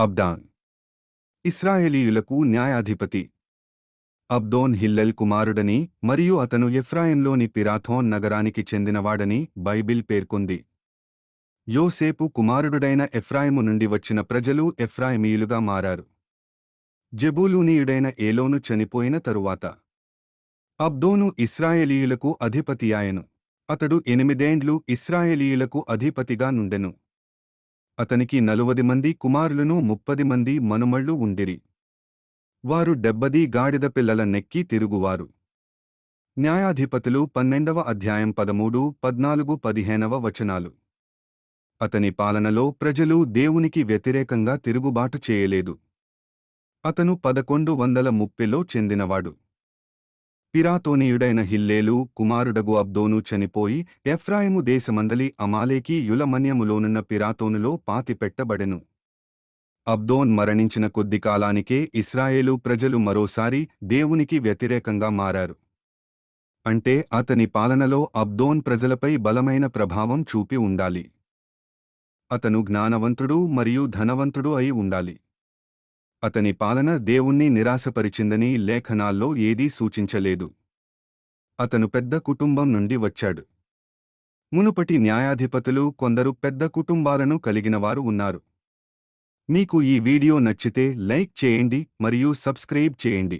అబ్దాన్. ఇస్రాయేలీయులకు న్యాయాధిపతి. Abaddon Hillel కుమారుడని మరియు అతను ఎఫ్రాయిన్లోని పిరాథోన్ నగరానికి చెందినవాడని బైబిల్ పేర్కొంది. యోసేపు కుమారుడుడైన ఎఫ్రాయిము నుండి వచ్చిన ప్రజలు ఎఫ్రాయిమీయులుగా మారారు. జబూలూనీయుడైన ఏలోను చనిపోయిన తరువాత. అబ్దోను ఇస్రాయేలీయులకు అధిపతియాయెను అతడు ఎనిమిదేండ్లు ఇస్రాయేలీయులకు అధిపతిగా నుండెను. అతనికి నలువది మంది కుమారులను ముప్పది మంది మనుమళ్ళు ఉండిరి. వారు డెబ్బది గాడిద పిల్లల నెక్కి తిరుగువారు. న్యాయాధిపతులు పన్నెండవ అధ్యాయం పదమూడు పద్నాలుగు పదిహేనవ వచనాలు. అతని పాలనలో ప్రజలు దేవునికి వ్యతిరేకంగా తిరుగుబాటు చేయలేదు. అతను పదకొండు వందల ముప్పెలో చెందినవాడు. పిరాతోనీయుడైన హిల్లేలు కుమారుడగు అబ్దోను చనిపోయి ఎఫ్రాయిము దేశమందలి అమాలేకి యులమన్యములోనున్న పిరాతోనులో పాతిపెట్టబడెను. అబ్దోన్ మరణించిన కొద్ది కాలానికే ఇస్రాయేలు ప్రజలు మరోసారి దేవునికి వ్యతిరేకంగా మారారు. అంటే అతని పాలనలో అబ్దోన్ ప్రజలపై బలమైన ప్రభావం చూపి ఉండాలి. అతను జ్ఞానవంతుడు మరియు ధనవంతుడు అయి ఉండాలి. అతని పాలన దేవుణ్ణి నిరాశపరిచిందని లేఖనాల్లో ఏదీ సూచించలేదు. అతను పెద్ద కుటుంబం నుండి వచ్చాడు. మునుపటి న్యాయాధిపతులు కొందరు పెద్ద కుటుంబాలను కలిగినవారు ఉన్నారు. మీకు ఈ వీడియో నచ్చితే లైక్ చేయండి మరియు సబ్స్క్రైబ్ చేయండి.